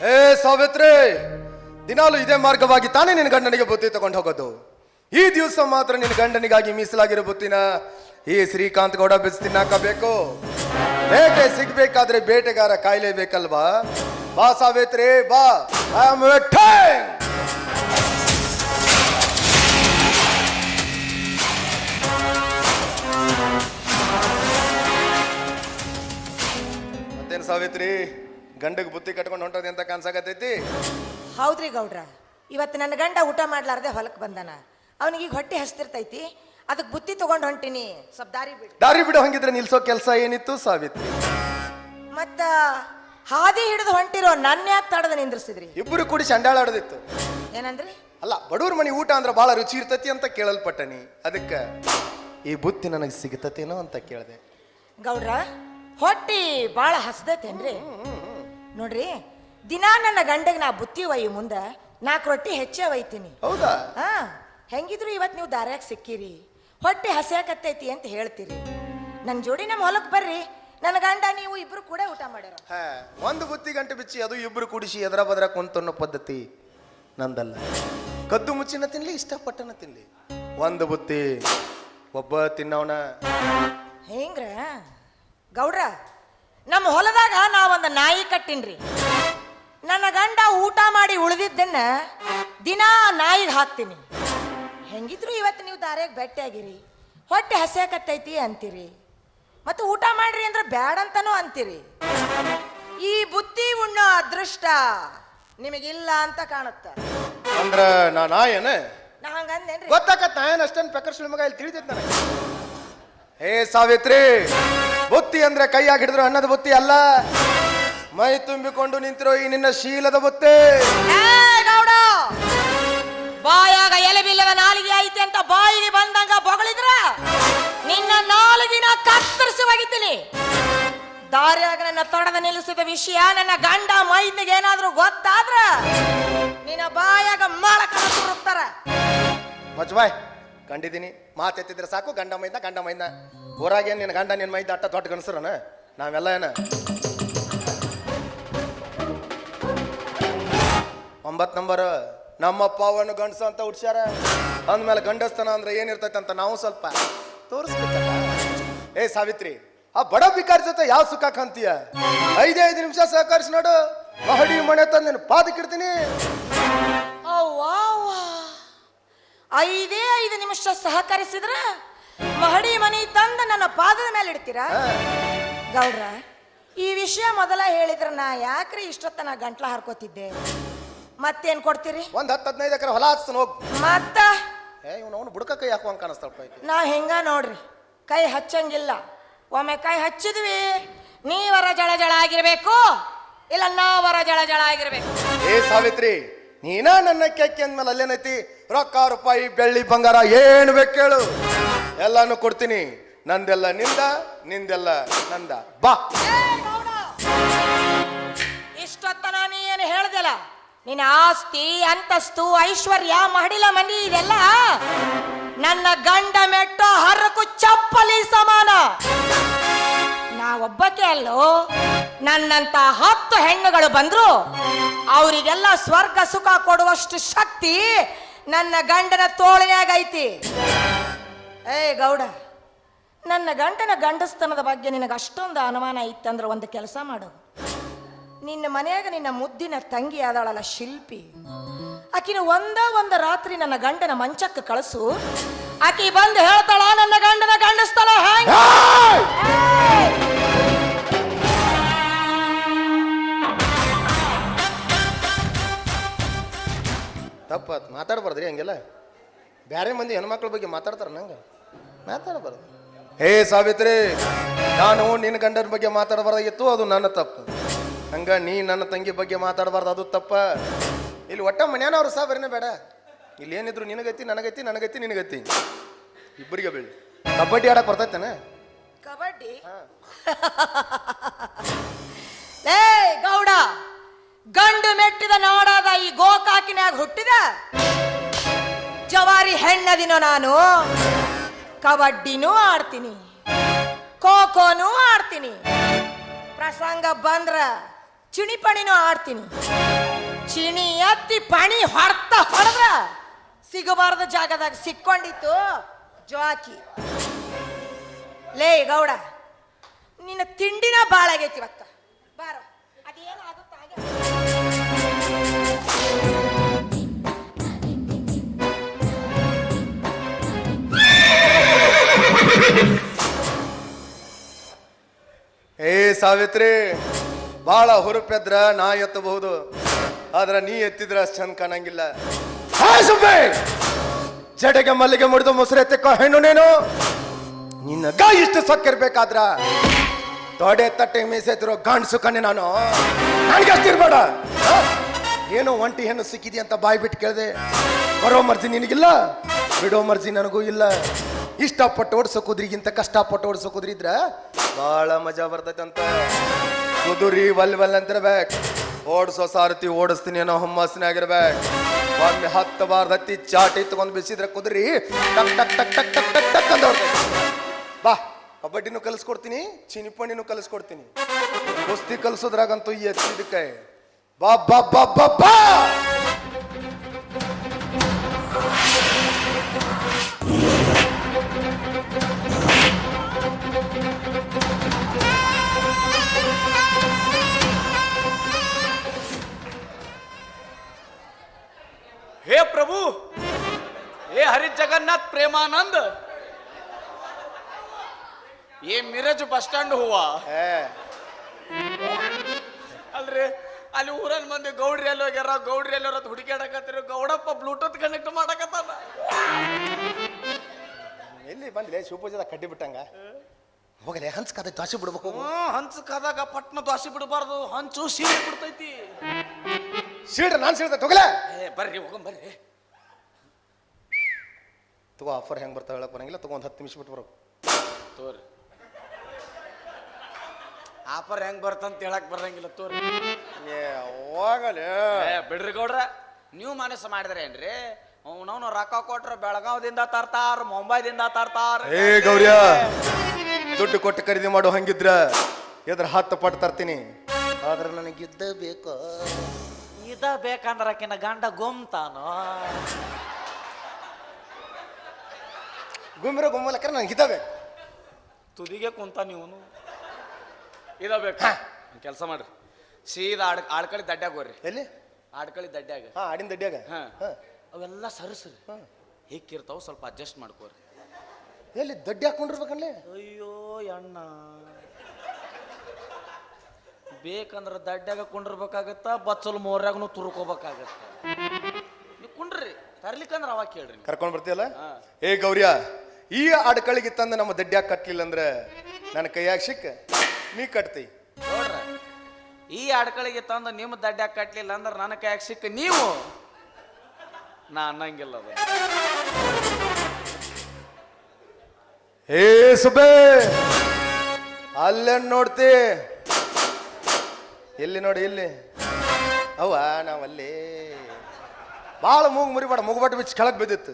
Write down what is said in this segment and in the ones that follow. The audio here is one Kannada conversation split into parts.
ಏ ಸಾವಿತ್ರಿ, ದಿನಾಲು ಇದೇ ಮಾರ್ಗವಾಗಿ ತಾನೇ ನಿನ್ನ ಗಂಡನಿಗೆ ಬುತ್ತಿ ತಗೊಂಡು ಹೋಗೋದು. ಈ ದಿವಸ ಮಾತ್ರ ನಿನ್ನ ಗಂಡನಿಗಾಗಿ ಮೀಸಲಾಗಿರೋ ಬುತ್ತಿನ ಈ ಶ್ರೀಕಾಂತ್ ಗೌಡ ಬಿಸಿ ತಿನ್ನಾಕಬೇಕು. ಬೇಟೆ ಸಿಗ್ಬೇಕಾದ್ರೆ ಬೇಟೆಗಾರ ಕಾಯ್ಲೇಬೇಕಲ್ವಾ? ಬಾ ಸಾವಿತ್ರಿ, ಬಾ. ಐ ಆಮ್ ಮತ್ತೇನು ಸಾವಿತ್ರಿ? ಗಂಡಗ್ ಬುತ್ತಿ ಕಟ್ಕೊಂಡು ಹೊಂಟದೆ ಅಂತ ಕನ್ಸಾಗತೈತಿ ಹೌದ್ರಿ ಗೌಡ್ರ. ಇವತ್ತು ನನ್ನ ಗಂಡ ಊಟ ಮಾಡ್ಲಾರ್ದೆ ಹೊಲಕ್ಕೆ ಬಂದನ. ಅವನಿಗೆ ಈಗ ಹೊಟ್ಟೆ ಹಸ್ತಿರ್ತೈತಿ. ಅದಕ್ಕೆ ಬುತ್ತಿ ತಗೊಂಡು ಹೊಂಟಿನಿ. ಸ್ವಲ್ಪ ದಾರಿ ಬಿಡಿ. ದಾರಿ ಬಿಡು ಹಂಗಿದ್ರೆ ನಿಲ್ಸೋ ಕೆಲಸ ಏನಿತ್ತು ಸಾವಿತ್ರಿ? ಮತ್ತ ಹಾದಿ ಹಿಡಿದು ಹೊಂಟಿರೋ ನನ್ನ ಯಾಕೆ ತಡದ ನಿಂದ್ರಿಸಿದ್ರಿ? ಇಬ್ಬರು ಕೂಡಿ ಚಂಡಾಳಾಡದಿತ್ತು. ಏನಂದ್ರಿ? ಅಲ್ಲ ಬಡವ್ರ ಮನೆ ಊಟ ಅಂದ್ರೆ ಬಹಳ ರುಚಿ ಇರ್ತತಿ ಅಂತ ಕೇಳಲ್ಪಟ್ಟನಿ. ಅದಕ್ಕೆ ಈ ಬುತ್ತಿ ನನಗೆ ಸಿಗತತೇನೋ ಅಂತ ಕೇಳಿದೆ. ಗೌಡ್ರ ಹೊಟ್ಟಿ ಭಾಳ ಹಸ್ದೈತೇನ್ರಿ? ನೋಡ್ರಿ ದಿನಾ ನನ್ನ ಗಂಡಗೆ ನಾ ಬುತ್ತಿ ಒಯ್ಯಿ ಮುಂದ ನಾಲ್ಕು ರೊಟ್ಟಿ ಹೆಚ್ಚೇ ಒಯ್ತೀನಿ. ಹೌದಾ? ಹಾ ಹೆಂಗಿದ್ರು ಇವತ್ತು ನೀವು ದಾರ್ಯಾಗ ಸಿಕ್ಕಿರಿ. ಹೊಟ್ಟೆ ಹಸಿಯಾಕತ್ತೈತಿ ಅಂತ ಹೇಳ್ತೀರಿ. ನನ್ನ ಜೋಡಿ ನಮ್ಮ ಹೊಲಕ್ಕೆ ಬರ್ರಿ. ನನ್ನ ಗಂಡ ನೀವು ಇಬ್ರು ಕೂಡ ಊಟ ಮಾಡ್ಯಾರ. ಹಾ ಒಂದು ಬುತ್ತಿ ಗಂಟೆ ಬಿಚ್ಚಿ ಅದು ಇಬ್ರು ಕುಡಿಸಿ ಎದ್ರ ಬದ್ರ ಕುಂತನ್ನೋ ಪದ್ಧತಿ ನಂದಲ್ಲ. ಕದ್ದು ಮುಚ್ಚಿನ ತಿನ್ಲಿ ಇಷ್ಟಪಟ್ಟನ ತಿನ್ಲಿ. ಒಂದು ಬುತ್ತಿ ಒಬ್ಬ ತಿನ್ನವನ. ಹೆಂಗ್ರ? ಗೌಡ್ರ? ನಮ್ಮ ಹೊಲದಾಗ ನಾವೊಂದು ನಾಯಿ ಕಟ್ಟಿನ್ರಿ. ನನ್ನ ಗಂಡ ಊಟ ಮಾಡಿ ಉಳಿದಿದ್ದನ್ನ ದಿನಾ ನಾಯಿಗೆ ಹಾಕ್ತೀನಿ. ಹೆಂಗಿದ್ರು ಇವತ್ತು ನೀವು ದಾರ್ಯಾಗ ಭೇಟಿಯಾಗಿರಿ ಹೊಟ್ಟೆ ಹಸಿಯಾಕತ್ತೈತಿ ಅಂತೀರಿ. ಮತ್ತು ಊಟ ಮಾಡ್ರಿ ಅಂದ್ರೆ ಬ್ಯಾಡ ಅಂತಾನೂ ಅಂತೀರಿ. ಈ ಬುತ್ತಿ ಉಣ್ಣೋ ಅದೃಷ್ಟ ನಿಮಗಿಲ್ಲ ಅಂತ ಕಾಣುತ್ತ. ಅಂದ್ರ ನಾ ನಾಯನ? ನಾ ಹಂಗಂದೇನ್ರಿ. ಗೊತ್ತಾಕತ್ ನಾಯನ್ ಅಷ್ಟೊಂದು ಮಗ ಇಲ್ಲಿ ತಿಳಿದಿತ್ತು ನನಗೆ. ಹೇ ಸಾವಿತ್ರಿ! ಬುತ್ತಿ ಅಂದ್ರೆ ಕೈಯಾಗಿ ಹಿಡಿದ್ರು ಅನ್ನದ ಬುತ್ತಿ ಅಲ್ಲ. ಮೈ ತುಂಬಿಕೊಂಡು ನಿಂತಿರೋ ಈ ನಿನ್ನ ಶೀಲದ ಬುತ್ತಿ. ಗೌಡ! ಬಾಯಾಗ ಎಲೆಬಿಲ್ಲದ ನಾಲಿಗೆ ಐತೆ ಅಂತ ಬಾಯಿಗೆ ಬಂದಂಗ ಬೊಗಳಿದ್ರ? ನಿನ್ನ ನಾಲಿಗಿನ ಕತ್ತರಿಸಿ ಒಗಿತೀನಿ. ದಾರಿಯಾಗ ನನ್ನ ತೊಡದ ನಿಲ್ಲಿಸಿದ ವಿಷಯ ನನ್ನ ಗಂಡ ಮೈದಿಗೆ ಏನಾದ್ರೂ ಗೊತ್ತಾದ್ರ ನಿನ್ನ ಬಾಯಾಗ ಮಾಳಕ ತುರುಕ್ತಾರ ಮಜ್ಬಾಯ್ ಕಂಡಿದ್ದೀನಿ. ಮಾತೆತ್ತಿದ್ರೆ ಸಾಕು, ಗಂಡ ಮೈದ ಗಂಡ ಮೈದ ಊರಾಗೇನು ನಿನ್ನ ಗಂಡ ನಿನ್ನ ಮೈದ ಅಟ್ಟ ದೊಡ್ಡ ಗಣಸರನ ನಾವೆಲ್ಲ ಏನ? ಒಂಬತ್ತು ನಂಬರ್, ನಮ್ಮಪ್ಪ ಅವನು ಗಂಡಸ ಅಂತ ಹುಡ್ಸ್ಯಾರ? ಅಂದ್ಮೇಲೆ ಗಂಡಸ್ತನ ಅಂದ್ರೆ ಏನಿರ್ತೈತೆ ಅಂತ ನಾವು ಸ್ವಲ್ಪ ತೋರಿಸ್ಬೇಕಲ್ಲ. ಏ ಸಾವಿತ್ರಿ, ಆ ಬಡ ಬಿಕಾರ ಜೊತೆ ಯಾವ ಸುಖ ಕಾಂತೀಯ ಐದೇ ನಿಮಿಷ ಸಹಕರಿಸಿ ನೋಡು. ಮಹಡಿ ಮನೆ ತಂದು ಪಾದಕ್ಕಿಡ್ತೀನಿ ಐದೇ ಐದು ನಿಮಿಷ ಸಹಕರಿಸಿದ್ರ ಮಹಡಿ ಮನಿ ತಂದ ನನ್ನ ಪಾದದ ಮೇಲೆ ಇಡ್ತೀರಾ? ಗೌಡ್ರ ಈ ವಿಷಯ ಮೊದಲ ಹೇಳಿದ್ರ ನಾ ಯಾಕ್ರಿ ಇಷ್ಟೊತ್ತನ ಗಂಟ್ಲ ಹರ್ಕೋತಿದ್ದೆ? ಮತ್ತೇನ್ ಕೊಡ್ತೀರಿ? ಒಂದ್ ಹತ್ತು ಹದಿನೈದು ಎಕರೆ ಹೊಲ ಹಚ್ತಾನ ಹೋಗ್. ಮತ್ತ? ಏ ಇವನು ಅವನು ಬುಡಕ ಕೈ ಹಾಕುವಂಗ ಕಾಣಿಸ್ತಾಳಪ್ಪ ಈಕಿ. ನಾ ಹೆಂಗ ನೋಡ್ರಿ ಕೈ ಹಚ್ಚಂಗಿಲ್ಲ. ಒಮ್ಮೆ ಕೈ ಹಚ್ಚಿದ್ವಿ ನೀವರ ಜಳ ಜಳ ಆಗಿರ್ಬೇಕು ಇಲ್ಲ ನಾವರ ಜಳ ಜಳ ಆಗಿರ್ಬೇಕು. ಏ ಸಾವಿತ್ರಿ ನೀನ ನನ್ನ ಕೆಕ್ಕೆ ಅಂದ್ಮೇಲೆ ಅಲ್ಲೇನೈತಿ? ರೊಕ್ಕ, ರೂಪಾಯಿ, ಬೆಳ್ಳಿ, ಬಂಗಾರ ಏನು ಬೇಕು ಕೇಳು. ಎಲ್ಲಾನು ಕೊಡ್ತೀನಿ. ನಂದೆಲ್ಲ ನಿಂದ, ನಿಂದೆಲ್ಲ ನಂದ. ಬಾ. ಇಷ್ಟೊತ್ತನ ನೀ ಏನು ಹೇಳ್ದಲ್ಲ? ನಿನ್ನ ಆಸ್ತಿ, ಅಂತಸ್ತು, ಐಶ್ವರ್ಯ ಮಹಡಿಲ ಮನಿ, ಇದೆಲ್ಲ ನನ್ನ ಗಂಡ ಮೆಟ್ಟ ಹರಕು ಚಪ್ಪಲಿ ಸಮಾನ ಒಬ್ಬಕ್ಕೆ ಅಲ್ಲೋ ನನ್ನಂತ ಹತ್ತು ಹೆಣ್ಣುಗಳು ಬಂದ್ರು ಅವರಿಗೆಲ್ಲ ಸ್ವರ್ಗ ಸುಖ ಕೊಡುವಷ್ಟು ಶಕ್ತಿ ನನ್ನ ಗಂಡನ ತೋಳಿನಾಗ ಐತಿ ಏ ಗೌಡ ನನ್ನ ಗಂಡನ ಗಂಡಸ್ತನದ ಬಗ್ಗೆ ನಿನಗೆ ಅಷ್ಟೊಂದು ಅನುಮಾನ ಇತ್ತಂದ್ರೆ ಒಂದು ಕೆಲಸ ಮಾಡು. ನಿನ್ನ ಮನೆಯಾಗ ನಿನ್ನ ಮುದ್ದಿನ ತಂಗಿ ಆದಾಳಲ್ಲ ಶಿಲ್ಪಿ. ಆಕಿನ ಒಂದ ಒಂದು ರಾತ್ರಿ ನನ್ನ ಗಂಡನ ಮಂಚಕ್ಕೆ ಕಳಿಸು. ಆಕಿ ಬಂದು ಹೇಳ್ತಾಳ ನನ್ನ ಗಂಡನ ಗಂಡಸ್ತಾಳ ಹ್ಯಾಂಗ ತಪ್ಪ ಮಾತಾಡ್ಬಾರ್ದ್ರಿ ಹಂಗೆಲ್ಲ. ಬೇರೆ ಮಂದಿ ಹೆಣ್ಮಕ್ಳ ಬಗ್ಗೆ ಮಾತಾಡ್ತಾರ ನಂಗೆ. ಮಾತಾಡಬಾರ್ದು. ಹೇ ಸಾವಿತ್ರಿ ನಾನು ನಿನ್ನ ಗಂಡನ ಬಗ್ಗೆ ಮಾತಾಡಬಾರ್ದಾಗಿತ್ತು ಅದು ನನ್ನ ತಪ್ಪು. ಹಂಗ ನೀ ನನ್ನ ತಂಗಿ ಬಗ್ಗೆ ಮಾತಾಡಬಾರ್ದು ಅದು ತಪ್ಪ. ಇಲ್ಲಿ ಒಟ್ಟ ಮನ್ಯಾನವ್ರು ಬರೇನೆ ಬೇಡ. ಇಲ್ಲಿ ಏನಿದ್ರು ನಿನಗೈತಿ ನನಗೈತಿ ನನಗೈತಿ ನಿನಗೈತಿ. ಇಬ್ಬರಿಗೆ ಬೀಳಿ. ಕಬಡ್ಡಿ ಆಡಕ್ ಬರ್ತೈತೇನ? ಕಬಡ್ಡಿ? ಗೌಡ! ಗಂಡು ಮೆಟ್ಟಿದ ನಾಡಾದ ಈ ಗೋಕಾಕಿನ್ಯಾಗ ಹುಟ್ಟಿದ? ಜವಾರಿ ಹೆಣ್ಣದಿನ ನಾನು. ಕಬಡ್ಡಿನೂ ಆಡ್ತೀನಿ. ಖೋ ಖೋನೂ ಆಡ್ತೀನಿ. ಪ್ರಸಂಗ ಬಂದ್ರ ಚಿಣಿಪಣಿನೂ ಆಡ್ತೀನಿ. ಚಿಣಿ ಎತ್ತಿ ಪಣಿ ಹೊಡ್ತ ಹೊಡೆದ್ರ ಸಿಗಬಾರದ ಜಾಗದಾಗ ಸಿಕ್ಕೊಂಡಿತ್ತು ಜ್ವಾಕಿ ಲೇ ಗೌಡ, ನಿನ್ನ ತಿಂಡಿನ ಬಾಳಾಗೈತಿ ಇವತ್ತ. ಸಾವಿತ್ರಿ, ಬಾಳ ಹುರುಪೆದ್ರ ನಾ ಎತ್ತಬಹುದು. ಆದ್ರ ನೀ ಎತ್ತಿದ್ರ ಅಷ್ಟು ಚಂದ ಕಾಣಂಗಿಲ್ಲ! ಜಡೆಗೆ ಮಲ್ಲಿಗೆ ಮುಡಿದು ಮೊಸರು ಎತ್ತಿಕೋ ಹೆಣ್ಣು ನೀನು? ನಿನ್ನಗ ಇಷ್ಟು ಸೊಕ್ಕಿರ್ಬೇಕಾದ್ರ ತೊಡೆ ತಟ್ಟೆ ಮೀಸೆತ್ತಿರೋ ಗಂಡ್ಸು ಕಣ್ಣೆ ನಾನು. ನನಗೆ ಅಷ್ಟಿರ್ಬೇಡ ಏನೋ ಒಂಟಿ ಹೆಣ್ಣು ಸಿಕ್ಕಿದಿ ಅಂತ ಬಾಯ್ ಬಿಟ್ಟು ಕೇಳಿದೆ. ಬರೋ ಮರ್ಜಿ ನಿನಗಿಲ್ಲ, ಬಿಡೋ ಮರ್ಜಿ ನನಗೂ ಇಲ್ಲ. ಇಷ್ಟಪಟ್ಟು ಓಡಿಸೋ ಕುದ್ರಿಗಿಂತ ಕಷ್ಟಪಟ್ಟು ಓಡಿಸೋ ಕುದುರಿ ಇದ್ರ ಬಹಳ ಮಜಾ ಬರ್ತೈತಂತ ಕುದುರಿ ವಲ್ ವಲ್ ಅಂತಿರ್ಬೇಕು. ಓಡಿಸೋ ಸಾರತಿ ಓಡಿಸ್ತೀನಿ ಅನ್ನೋ ಹುಮ್ಮಸ್ಸಿನಾಗಿರ್ಬೇಕು ಒಮ್ಮೆ ಹತ್ತು ಬಾರ್ದ ಹತ್ತಿ ಚಾಟಿ ತಗೊಂಡು ಬಿಸಿದ್ರೆ ಕುದುರಿ ಟಕ್ ಟಕ್ ಟಕ್ ಟಕ್ ಟಕ್ ಟಕ್ ಟಕ್ ಅಂತ. ಬಾ, ಕಬಡ್ಡಿನೂ ಕಲಿಸ್ಕೊಡ್ತೀನಿ, ಚಿನಿಪಣಿನೂ ಕಲಿಸ್ಕೊಡ್ತೀನಿ. ಕುಸ್ತಿ ಕಲಿಸೋದ್ರಾಗಂತೂ ಎತ್ತಿದಕ್ಕೆ ಬಾ ಬಾ ಬಾ ಬಾ ಬಾ! ಮಿರಜ್ ಬಸ್ ಸ್ಟ್ಯಾಂಡ್ ಹೂವ. ಅಲ್ರಿ ಅಲ್ಲಿ ಊರಲ್ಲಿ ಮಂದಿ ಗೌಡ್ರಿ ಎಲ್ಲಿ ಹೋಗ್ಯಾರ ಗೌಡ್ರಿ ಎಲ್ಲಿ ಹೋರ ಹುಡುಕಾಡಕತ್ತಿರ ಗೌಡಪ್ಪ ಬ್ಲೂಟೂತ್ ಕನೆಕ್ಟ್ ಮಾಡಕತ್ತಾನ. ಎಲ್ಲಿ ಬಂದ್ಲೆ? ಶಿವಪೂಜದ ಕಡ್ಡಿ ಬಿಟ್ಟಂಗ? ಹೋಗಲೆ ಹಂಚ್ ಕದ ದ್ವಾಸಿ ಬಿಡ್ಬೇಕು. ಹಂಚ್ ಕದಾಗ ಪಟ್ನ ದ್ವಾಸಿ ಬಿಡಬಾರ್ದು. ಹಂಚು ಸೀಡ್ ಬಿಡ್ತೈತಿ. ಸೀಡ್ ನಾನ್ ಸೀಡ್ ಹೋಗಲೇ. ಏ ಬರ್ರಿ ಹೋಗಂ ಬರ್ರಿ. ತಗೋ ಆಫರ್ ಹೆಂಗ್ ಬರ್ತಾವೆ ಹೇಳಕ್ ಬರಂಗಿಲ್ಲ. ತಗೋ ಒಂದ್ ಹತ್ತು ನಿಮಿಷ ಬಿಟ್ಟು ಬರೋ ತೋರಿ ಆಫರ್ ಹೆಂಗ್ ಬರ್ತಂತ ಹೇಳಕ್ ಬರಂಗಿಲ್ಲ ತೋರಿ. ಹೋಗಲಿ. ಏ, ಬಿಡ್ರಿ ಗೌಡ್ರ ನೀವು ಮನಸ್ಸು ಮಾಡಿದ್ರೆ ಏನ್ರಿ? ಅವನವನು ರೊಕ್ಕ ಕೊಟ್ರ ಬೆಳಗಾವದಿಂದ ತರ್ತಾರ ಮುಂಬೈದಿಂದ ತರ್ತಾರ. ಏ ಗೌರ್ಯ ದುಡ್ಡು ಕೊಟ್ಟು ಖರೀದಿ ಮಾಡೋ ಹಂಗಿದ್ರ ಎದ್ರ ಹತ್ತು ಪಟ್ಟು ತರ್ತೀನಿ. ಆದ್ರೆ ನನಗಿದ್ದ ಬೇಕು. ಇದ ಬೇಕಂದ್ರ ಆಕಿನ ಗಂಡ ಗುಮ್ತಾನು ಗುಮ್ಮಿರೋ ಗುಮ್ಮಲಕ್ಕ ನನಗೆ ಬೇಕು. ತುದಿಗೆ ಕುಂತ ನೀವನು. ಇದ ಬೇಕು. ಕೆಲಸ ಮಾಡ್ರಿ. ಸೀದಾ ಆಡ್ ಆಡ್ಕಳಿ ದಡ್ಡ್ಯಾಗ ಹೋಗ್ರಿ. ಎಲ್ಲಿ? ಆಡ್ಕಳಿ ದಡ್ಡ್ಯಾಗ ಹಾ ಆಡಿನ ದಡ್ಡ್ಯಾಗ ಹಾ. ಅವೆಲ್ಲ ಸರಸ್ರಿ. ಹಿಕ್ಕಿರ್ತಾವ ಸ್ವಲ್ಪ ಅಡ್ಜಸ್ಟ್ ಮಾಡ್ಕೋರಿ. ಎಲ್ಲಿ ದಡ್ಡಿ ಹಾಕೊಂಡಿರ್ಬೇಕಲ್ಲೇ ಅಯ್ಯೋ ಅಣ್ಣ. ಬೇಕಂದ್ರ ದಡ್ಡ್ಯಾಗ ಕುಂಡಿರ್ಬೇಕಾಗತ್ತ ಬಚ್ಚಲ್ ಮೋರ್ಯಾಗನು ತುರ್ಕೋಬೇಕಾಗತ್ತ. ನೀವು ಕುಂಡ್ರಿ. ತರ್ಲಿಕ್ಕಂದ್ರೆ ಅವಾಗ ಕೇಳ್ರಿ ಕರ್ಕೊಂಡು ಬರ್ತೀಯಲ್ಲ? ಹಾ. ಏ ಗೌರಿಯ ಈ ಆಡ್ಕಳಿಗೆ ತಂದು ನಮ್ಮ ದಡ್ಡ್ಯಾಗ ಕಟ್ಲಿಲ್ಲ ಅಂದ್ರೆ ನನ್ನ ಕೈಯಾಗ ಸಿಕ್ಕ? ನೀ ಕಟ್ತಿ. ನೋಡ್ರ. ಈ ಅಡ್ಕಳಿಗೆ ತಂದು ನಿಮ್ಮ ದಡ್ಡ್ಯಾಗ ಕಟ್ಲಿಲ್ಲ ಅಂದ್ರೆ ನನ್ನ ಕೈಯಾಗ ಸಿಕ್ಕ ನೀವು? ನಾ ಅನ್ನಂಗಿಲ್ಲ ಅದು ಏ ಸುಬೆ ಅಲ್ಲೇ ನೋಡ್ತಿ? ಎಲ್ಲಿ ನೋಡಿ ಇಲ್ಲಿ. ಅವ್ವ ನಾವಲ್ಲಿ ಭಾಳ ಮೂಗು ಮುರಿಬೇಡ ಮುಗುಬಟ್ಟು ಬಿಚ್ಚಿ ಕೆಳಗೆ ಬಿದ್ದಿತ್ತು.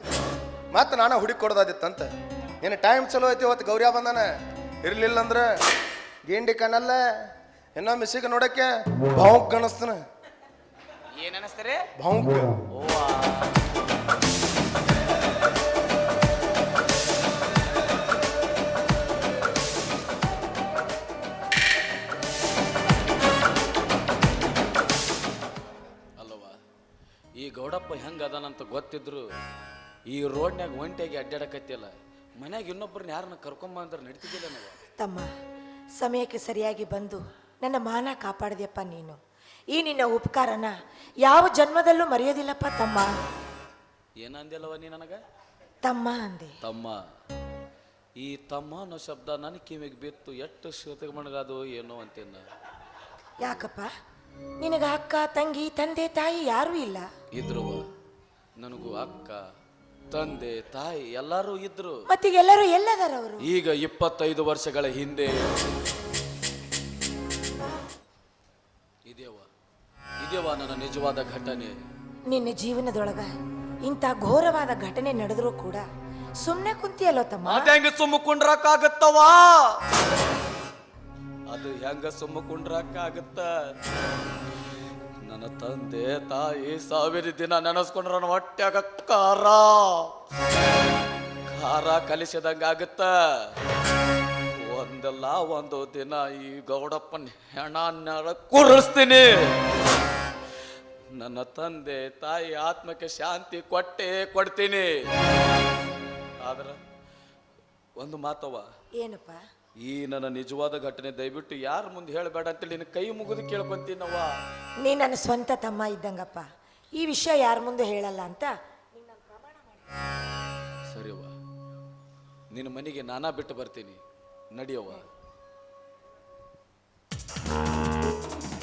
ಮತ್ತೆ ನಾನು ಹುಡುಕಿ ಕೊಡೋದಾದಿತ್ತಂತ. ಏನು ಟೈಮ್ ಚಲೋ ಐತಿ ಇವತ್ತು ಗೌರಿಯ ಬಂದಾನೆ. ಇರಲಿಲ್ಲ ಅಂದ್ರೆ ಗಿಂಡಿ ಕಣಲ್ಲ ಇನ್ನೊಮ್ಮೆ ಮಿಸಿಗೆ ನೋಡಕ್ಕೆ ಭಾವುಕ್ ಕಾಣಿಸ್ತಾನ ಏನ್ ಅನಸ್ತಾರೆ ಭಾವುಕ್ ಅಲ್ಲವಾ ಈ ಗೌಡಪ್ಪ ಹೆಂಗ ಅದಾನಂತ ಗೊತ್ತಿದ್ರು ಈ ರೋಡ್ನ್ಯಾಗ ಒಂಟಿಯಾಗಿ ಅಡ್ಡಾಡಕತ್ತಿಲ್ಲ ಮನ್ಯಾಗ ಇನ್ನೊಬ್ಬರನ್ನ ಯಾರನ್ನ ಕರ್ಕೊಂಬಂದ್ರೆ ನಡೀತಿದ್ದಿಲ್ಲ ನಾವು ತಮ್ಮ ಸಮಯಕ್ಕೆ ಸರಿಯಾಗಿ ಬಂದು ನನ್ನ ಮಾನ ಕಾಪಾಡಿದೆಯಪ್ಪ ನೀನು. ಈ ನಿನ್ನ ಉಪಕಾರನ ಯಾವ ಜನ್ಮದಲ್ಲೂ ಮರೆಯೋದಿಲ್ಲಪ್ಪ ತಮ್ಮ. ಏನಂದಿಲ್ಲವ ನೀ ನನಗೆ? ತಮ್ಮ ಅಂದೆ. ತಮ್ಮ. ಈ ತಮ್ಮ ಅನ್ನೋ ಶಬ್ದ ನನ್ನ ಕಿವಿಗೆ ಬಿತ್ತು ಎಷ್ಟು ಶ್ರೋತಿಗೆ ಮಣಗಾದು ಏನೋ ಅಂತೇನ ಯಾಕಪ್ಪ? ನಿನಗ ಅಕ್ಕ ತಂಗಿ ತಂದೆ ತಾಯಿ ಯಾರು ಇಲ್ಲ? ಇದ್ರುವ ನನಗೂ ಅಕ್ಕ ತಂದೆ ತಾಯಿ ಎಲ್ಲರೂ ಇದ್ರು. ಮತ್ತೀಗ ಎಲ್ಲರೂ ಎಲ್ಲದಾರ ಅವರು? ಈಗ ಇಪ್ಪತ್ತೈದು ವರ್ಷಗಳ ಹಿಂದೆ. ಇದೇವ ಇದೇವ ನನ್ನ ನಿಜವಾದ ಘಟನೆ. ನಿನ್ನ ಜೀವನದೊಳಗ ಇಂಥ ಘೋರವಾದ ಘಟನೆ ನಡೆದರೂ ಕೂಡ ಸುಮ್ಮನೆ ಕುಂತಿಯಲ್ಲೋ ತಮ್ಮ? ಹೆಂಗೆ ಸುಮ್ಮ ಕುಂಡ್ರಕ್ಕಾಗತ್ತವಾ ಅದು ಹೆಂಗ ಸುಮ್ಮ ಕುಂಡ್ರಕ್ಕಾಗತ್ತ? ನನ್ನ ತಂದೆ ತಾಯಿ ಸಾವಿರ ದಿನ ನೆನೆಸ್ಕೊಂಡ್ರ ನನ್ನ ಹೊಟ್ಯಾಗ ಖಾರ. ಖಾರ ಕಲಿಸಿದಂಗ ಆಗುತ್ತ. ಒಂದಲ್ಲ ಒಂದು ದಿನ ಈ ಗೌಡಪ್ಪನ ಹೆಣ ನೆರ ಕುರಿಸ್ತೀನಿ. ನನ್ನ ತಂದೆ ತಾಯಿ ಆತ್ಮಕ್ಕೆ ಶಾಂತಿ ಕೊಟ್ಟೆ ಕೊಡ್ತೀನಿ. ಆದ್ರ ಒಂದು ಮಾತವ ಏನಪ್ಪ? ಈ ನನ್ನ ನಿಜವಾದ ಘಟನೆ ದಯವಿಟ್ಟು ಯಾರ ಮುಂದೆ ಹೇಳಬೇಡ ಅಂತೇಳಿ ನಿನ್ನ ಕೈ ಮುಗಿದು ಕೇಳ್ಕೊಂತೀನವ್ವ ನೀ ನನ್ನ ಸ್ವಂತ ತಮ್ಮ ಇದ್ದಂಗಪ್ಪ. ಈ ವಿಷಯ ಯಾರ ಮುಂದೆ ಹೇಳಲ್ಲ ಅಂತ ಸರಿಯವ್ವ ನಿನ್ನ ಮನೆಗೆ ನಾನಾ ಬಿಟ್ಟು ಬರ್ತೀನಿ. ನಡಿಯವ್ವ